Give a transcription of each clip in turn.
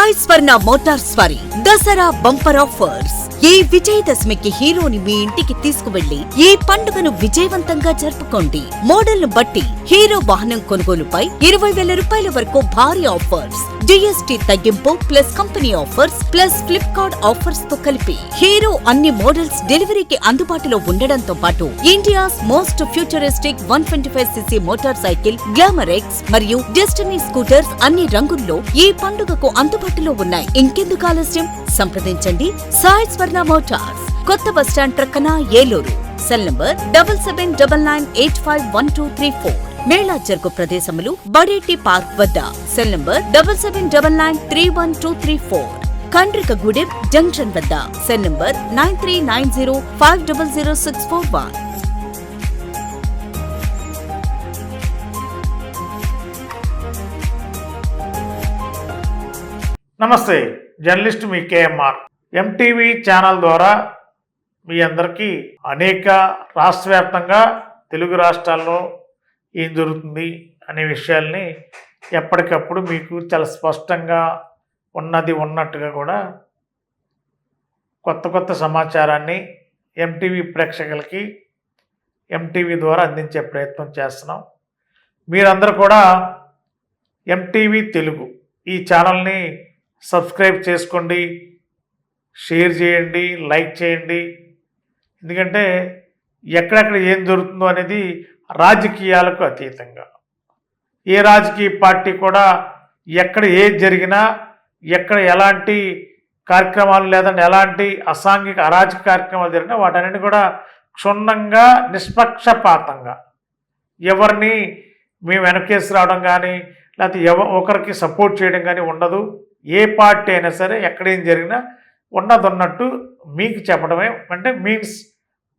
Sai Swarna Motors వారి Dasara bumper offers. ఈ విజయదశమికి హీరోని మీ ఇంటికి తీసుకువెళ్ళి ఈ పండుగను విజయవంతంగా జరుపుకోండి. మోడల్ను బట్టి హీరో వాహనం కొనుగోలుపై ఇరవై వేల రూపాయల వరకు భారీ ఆఫర్స్. జీఎస్టీ తగ్గింపు plus company offers plus Flipkart ఆఫర్స్తో కలిపి హీరో అన్ని మోడల్స్ డెలివరీకి అందుబాటులో ఉండడంతో పాటు India's most futuristic one twenty five CC motorcycle Glamour X మరియు డెస్టినీ స్కూటర్స్ అన్ని రంగుల్లో ఈ పండుగకు అందుబాటులో ఉన్నాయి. ఇంకెందుకు ఆలస్యం? సంప్రదించండి. సాయి స్వర్ణ మోటార్స్ కొత్త బస్టాండ్ ప్రక్కన Eluru. Cell number double seven double nine eight five one two three four. Mela జరుగు ప్రదేశములు బడేటి పార్క్ వద్ద. Cell number double seven double nine three one two three four. Kandrikagudem junction వద్ద. Cell number nine three nine zero five double zero six four one. నమస్తే journalist మీ KMR. MTV channel ద్వారా మీ అందరికీ అనేక రాష్ట్ర వ్యాప్తంగా తెలుగు రాష్ట్రాల్లో ఏం జరుగుతుంది అనే విషయాల్ని ఎప్పటికప్పుడు మీకు చాలా స్పష్టంగా ఉన్నది ఉన్నట్టుగా కూడా కొత్త కొత్త సమాచారాన్ని ఎంటీవీ ప్రేక్షకులకి ఎంటీవీ ద్వారా అందించే ప్రయత్నం చేస్తున్నాం. మీరందరూ కూడా ఎంటీవీ తెలుగు ఈ ఛానల్ని సబ్స్క్రైబ్ చేసుకోండి షేర్ చేయండి లైక్ చేయండి. ఎందుకంటే ఎక్కడెక్కడ ఏం జరుగుతుందో అనేది రాజకీయాలకు అతీతంగా. ఏ రాజకీయ పార్టీ కూడా ఎక్కడ ఏది జరిగినా ఎక్కడ ఎలాంటి కార్యక్రమాలు లేదంటే ఎలాంటి అసాంఘిక అరాజక కార్యక్రమాలు జరిగినా వాటన్నిటి కూడా క్షుణ్ణంగా నిష్పక్షపాతంగా. ఎవరిని మేము వెనకేసి రావడం కానీ లేకపోతే ఎవ ఒకరికి సపోర్ట్ చేయడం కానీ ఉండదు. ఏ పార్టీ అయినా సరే ఎక్కడేం జరిగినా ఉన్నదొన్నట్టు మీకు చెప్పడమే అంటే మీన్స్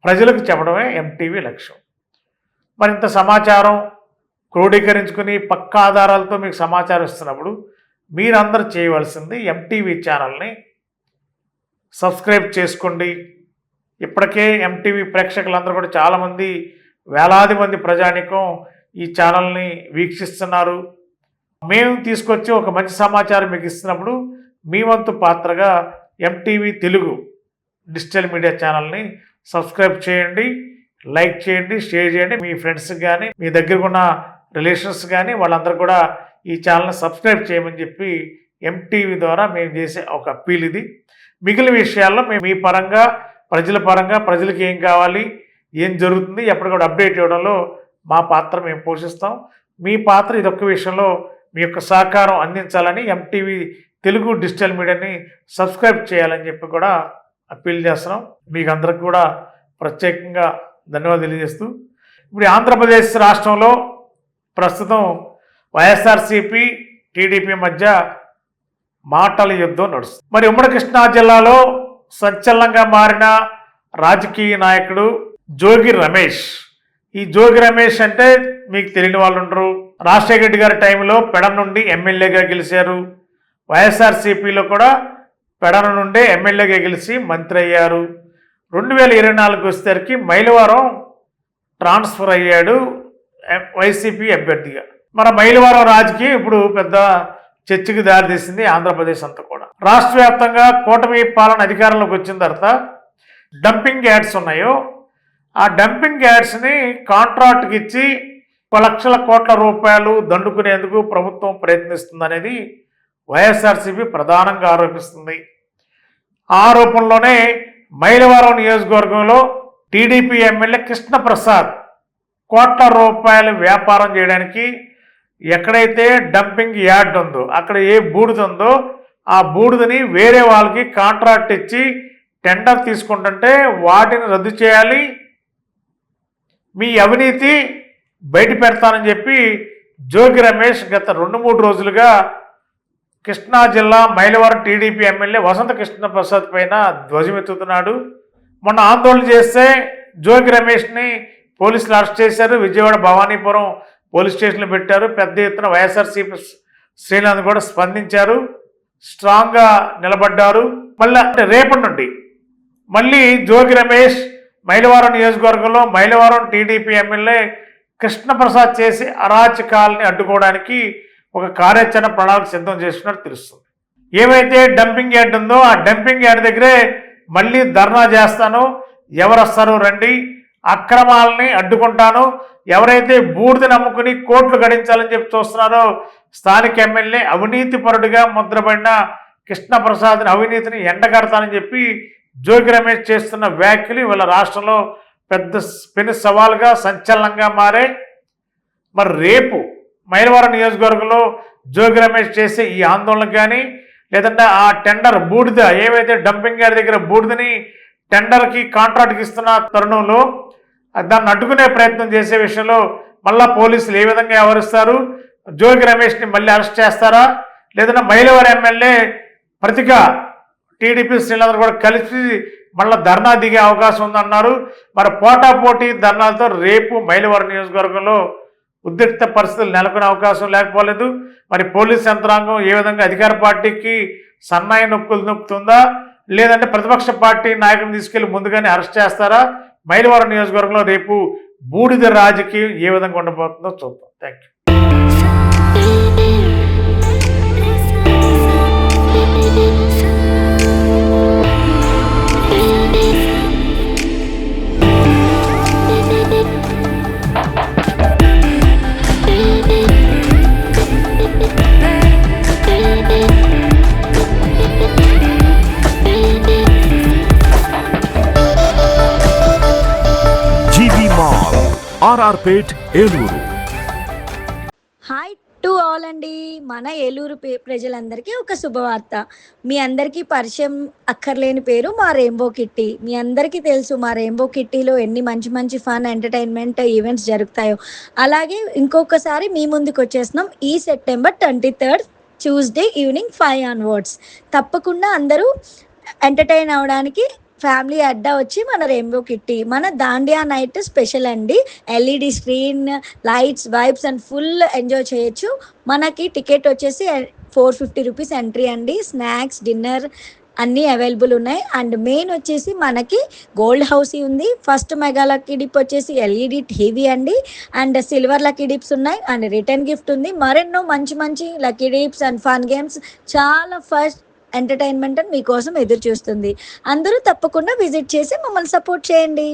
ప్రజలకు చెప్పడమే ఎంటీవీ లక్ష్యం. మరింత సమాచారం క్రోడీకరించుకుని పక్క ఆధారాలతో మీకు సమాచారం ఇస్తున్నప్పుడు మీరందరూ చేయవలసింది ఎంటీవీ ఛానల్ని సబ్స్క్రైబ్ చేసుకోండి. ఇప్పటికే ఎంటీవీ ప్రేక్షకులందరూ కూడా చాలామంది వేలాది మంది ప్రజానికం ఈ ఛానల్ని వీక్షిస్తున్నారు. మేము తీసుకొచ్చి ఒక మంచి సమాచారం మీకు ఇస్తున్నప్పుడు మీ వంతు పాత్రగా ఎంటీవీ తెలుగు డిజిటల్ మీడియా ఛానల్ని సబ్స్క్రైబ్ చేయండి. లైక్ చేయండి షేర్ చేయండి. మీ ఫ్రెండ్స్ కానీ మీ దగ్గర ఉన్న రిలేషన్స్ కానీ వాళ్ళందరూ కూడా ఈ ఛానల్ని సబ్స్క్రైబ్ చేయమని చెప్పి ఎంటీవీ ద్వారా మేము చేసే ఒక అప్పీల్ ఇది. మిగిలిన విషయాల్లో మేము మీ పరంగా ప్రజల పరంగా ప్రజలకు ఏం కావాలి ఏం జరుగుతుంది ఎప్పటికప్పుడు అప్డేట్ ఇవ్వడంలో మా పాత్ర మేము పోషిస్తాం. మీ పాత్ర ఇదొక్క విషయంలో మీ యొక్క సహకారం అందించాలని ఎంటీవీ తెలుగు డిజిటల్ మీడియాని సబ్స్క్రైబ్ చేయాలని చెప్పి కూడా అప్పీల్ చేస్తున్నాం. మీకు అందరికి కూడా ప్రత్యేకంగా ధన్యవాదాలు తెలియజేస్తూ ఇప్పుడు ఆంధ్రప్రదేశ్ రాష్ట్రంలో ప్రస్తుతం వైఎస్ఆర్సిపి టీడీపీ మధ్య మాటల యుద్ధం నడుస్తుంది. మరి ఉమ్మడి కృష్ణా జిల్లాలో సంచలనంగా మారిన రాజకీయ నాయకుడు జోగి రమేష్. ఈ జోగి రమేష్ అంటే మీకు తెలియని వాళ్ళు ఉండరు. రాజశేఖర రెడ్డి గారి టైంలో పెడ నుండి ఎమ్మెల్యేగా గెలిచారు. వైఎస్ఆర్సీపీలో కూడా పెడన నుండే ఎమ్మెల్యేగా గెలిచి మంత్రి అయ్యారు. రెండు వేల ఇరవై నాలుగు వచ్చేసరికి మైలవరం ట్రాన్స్ఫర్ అయ్యాడు వైసీపీ అభ్యర్థిగా. మన మైలవరం రాజకీయం ఇప్పుడు పెద్ద చర్చకు దారితీసింది ఆంధ్రప్రదేశ్ అంతా కూడా. రాష్ట్ర వ్యాప్తంగా కూటమి పాలన అధికారంలోకి వచ్చిన తర్వాత డంపింగ్ యాడ్స్ ఉన్నాయో ఆ డంపింగ్ యాడ్స్ని కాంట్రాక్ట్కి ఇచ్చి ఒక లక్షల కోట్ల రూపాయలు దండుకునేందుకు ప్రభుత్వం ప్రయత్నిస్తుందనేది వైఎస్ఆర్సీపీ ప్రధానంగా ఆరోపిస్తుంది. ఆ ఆరోపణలోనే మైలవరం నియోజకవర్గంలో టీడీపీ ఎమ్మెల్యే కృష్ణప్రసాద్ కోట్ల రూపాయలు వ్యాపారం చేయడానికి ఎక్కడైతే డంపింగ్ యార్డ్ ఉందో అక్కడ ఏ బూడిద ఉందో ఆ బూడిదని వేరే వాళ్ళకి కాంట్రాక్ట్ ఇచ్చి టెండర్ తీసుకుంటుంటే వాటిని రద్దు చేయాలి. మీ అవినీతి బయట పెడతానని చెప్పి జోగి రమేష్ గత రెండు మూడు రోజులుగా కృష్ణా జిల్లా మైలవరం టీడీపీ ఎమ్మెల్యే వసంత కృష్ణ ప్రసాద్ పైన ధ్వజమెత్తుతున్నాడు. మొన్న ఆందోళన చేస్తే జోగి రమేష్ని పోలీసులు అరెస్ట్ చేశారు. విజయవాడ భవానీపురం పోలీస్ స్టేషన్లో పెట్టారు. పెద్ద ఎత్తున వైఎస్ఆర్సీపీ శ్రీనాథ్ కూడా స్పందించారు. స్ట్రాంగ్గా నిలబడ్డారు. మళ్ళీ అంటే రేపటి నుండి మళ్ళీ జోగి రమేష్ మైలవరం నియోజకవర్గంలో మైలవరం టీడీపీ ఎమ్మెల్యే కృష్ణప్రసాద్ చేసి అరాచకాలని అడ్డుకోవడానికి ఒక కార్యాచరణ ప్రణాళిక సిద్ధం చేస్తున్నట్టు తెలుస్తుంది. ఏమైతే డంపింగ్ యార్డ్ ఉందో ఆ డంపింగ్ యార్డ్ దగ్గరే మళ్ళీ ధర్నా చేస్తాను. ఎవరు రండి. అక్రమాలని అడ్డుకుంటాను. ఎవరైతే బూడిద నమ్ముకుని కోట్లు గడించాలని చెప్పి చూస్తున్నారో స్థానిక ఎమ్మెల్యే అవినీతిపరుడిగా ముద్రపడిన కృష్ణప్రసాద్ని అవినీతిని ఎండగడతానని చెప్పి జోగి రమేష్ చేస్తున్న వ్యాఖ్యలు ఇవాళ రాష్ట్రంలో పెద్ద పెను సవాల్గా సంచలనంగా మారే మరి రేపు మైలవరం నియోజకవర్గంలో జోగి రమేష్ చేసే ఈ ఆందోళనకు కానీ లేదంటే ఆ టెండర్ బూడిద ఏవైతే డంపింగ్ యార్డ్ దగ్గర బూడిదని టెండర్కి కాంట్రాక్ట్కి ఇస్తున్న తరుణంలో దాన్ని అడ్డుకునే ప్రయత్నం చేసే విషయంలో మళ్ళా పోలీసులు ఏ విధంగా వ్యవహరిస్తారు? జోగి రమేష్ని మళ్ళీ అరెస్ట్ చేస్తారా? లేదంటే మైలవరం ఎమ్మెల్యే ప్రతిక టీడీపీ శ్రీలందరూ కూడా కలిసి మళ్ళీ ధర్నా దిగే అవకాశం ఉందన్నారు. మరి పోటాపోటీ ధర్నాలతో రేపు మైలవరం నియోజకవర్గంలో ఉద్రిక్త పరిస్థితులు నెలకొనే అవకాశం లేకపోలేదు. మరి పోలీస్ యంత్రాంగం ఏ విధంగా అధికార పార్టీకి సన్నాయి నొక్కులు నొక్కుతుందా లేదంటే ప్రతిపక్ష పార్టీ నాయకులను తీసుకెళ్ళి ముందుగానే అరెస్ట్ చేస్తారా? మైలవరం నియోజకవర్గంలో రేపు బూడిద రాజకీయం ఏ విధంగా ఉండబోతుందో చూద్దాం. Thank you R R Pet Eluru. Hi to all అండి. మన ఏలూరు పే- ప్రజలందరికీ ఒక శుభవార్త. మీ అందరికీ పరిచయం అక్కర్లేని పేరు మా రెయిన్బో కిట్టి. మీ అందరికీ తెలుసు మా రెయిన్బో కిట్టీలో ఎన్ని మంచి మంచి ఫన్ ఎంటర్టైన్మెంట్ ఈవెంట్స్ జరుగుతాయో. అలాగే ఇంకొకసారి మీ ముందుకు వచ్చేస్తున్నాం ఈ September twenty third Tuesday evening five onwards. తప్పకుండా అందరూ ఎంటర్టైన్ అవడానికి ఫ్యామిలీ అడ్డా వచ్చి మన రెయిన్బో కిట్టి మన దాండియా నైట్ స్పెషల్ అండి. LED screen lights vibes and full enjoy చేయొచ్చు. మనకి టికెట్ వచ్చేసి ఫోర్ ఫిఫ్టీ రూపీస్ ఎంట్రీ అండి. స్నాక్స్ డిన్నర్ అన్నీ అవైలబుల్ ఉన్నాయి. అండ్ మెయిన్ వచ్చేసి మనకి గోల్డ్ హౌస్ ఉంది. ఫస్ట్ మెగా కిడిప్ వచ్చేసి ఎల్ఈడి టీవీ అండి. అండ్ సిల్వర్ లక్కీ డిప్స్ ఉన్నాయి. అండ్ రిటర్న్ గిఫ్ట్ ఉంది. మరెన్నో మంచి మంచి lucky dips and fun games. చాలా ఫస్ట్ ఎంటర్టైన్మెంట్ అని మీకోసం ఎదురు చూస్తుంది అందరూ తప్పకుండా విజిట్ చేసి మమ్మల్ని సపోర్ట్ చేయండి.